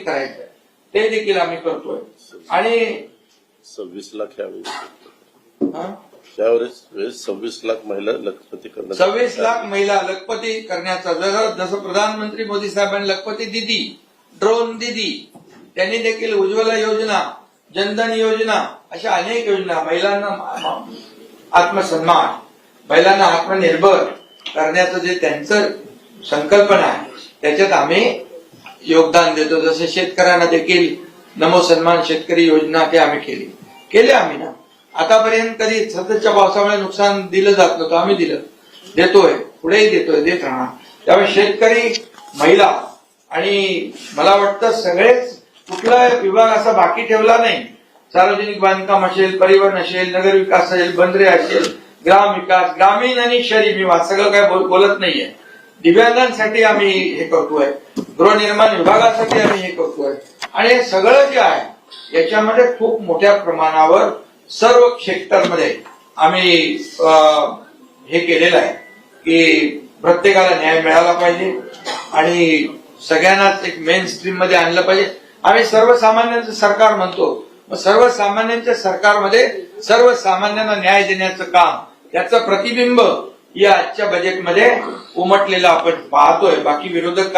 करायचं ते देखील आम्ही करतोय. आणि सव्वीस लाख यावेळी? त्यावेळेस वेळेस सव्वीस लाख महिला लखपती करण्यात सव्वीस लाख महिला लखपती करण्याचा जसं प्रधानमंत्री मोदी साहेबांनी लखपती दिदी ड्रोन दिदी त्यांनी देखील उज्ज्वला योजना जनधन योजना अशा अनेक योजना महिलांना आत्मसन्मान महिलांना आत्मनिर्भर करण्याचं जे त्यांचं संकल्पना आहे त्याच्यात आम्ही योगदान देतो. जसं शेतकऱ्यांना देखील नमो सन्मान शेतकरी योजना ते आम्ही केली. केले आम्ही ना. आतापर्यंत कधी सततच्या पावसामुळे नुकसान दिलं जात नव्हतं आम्ही दिलं. देतोय पुढेही देतोय देत राहणार. त्यामुळे शेतकरी महिला आणि मला वाटतं सगळेच कुठला विभाग असा बाकी ठेवला नाही. सार्वजनिक बांधकाम असेल परिवहन असेल नगर विकास असेल बंदरे असेल ग्राम विकास ग्रामीण आणि शहरी विभाग सगळं काय बोलत नाहीये. दिव्यांगांसाठी आम्ही हे करतोय. गृहनिर्माण विभागासाठी आम्ही हे करतोय. आणि हे सगळं जे आहे याच्यामध्ये खूप मोठ्या प्रमाणावर सर्व क्षेत्रांमध्ये आम्ही हे केलेलं आहे की प्रत्येकाला न्याय मिळाला पाहिजे आणि सगळ्यांनाच एक मेन स्ट्रीममध्ये आणलं पाहिजे. आम्ही सर्वसामान्यांचं सरकार म्हणतो. मग सर्वसामान्यांच्या सरकारमध्ये सर्वसामान्यांना न्याय देण्याचं काम याचं प्रतिबिंब या आजच्या बजेटमध्ये उमटलेलं आपण पाहतोय. बाकी विरोधक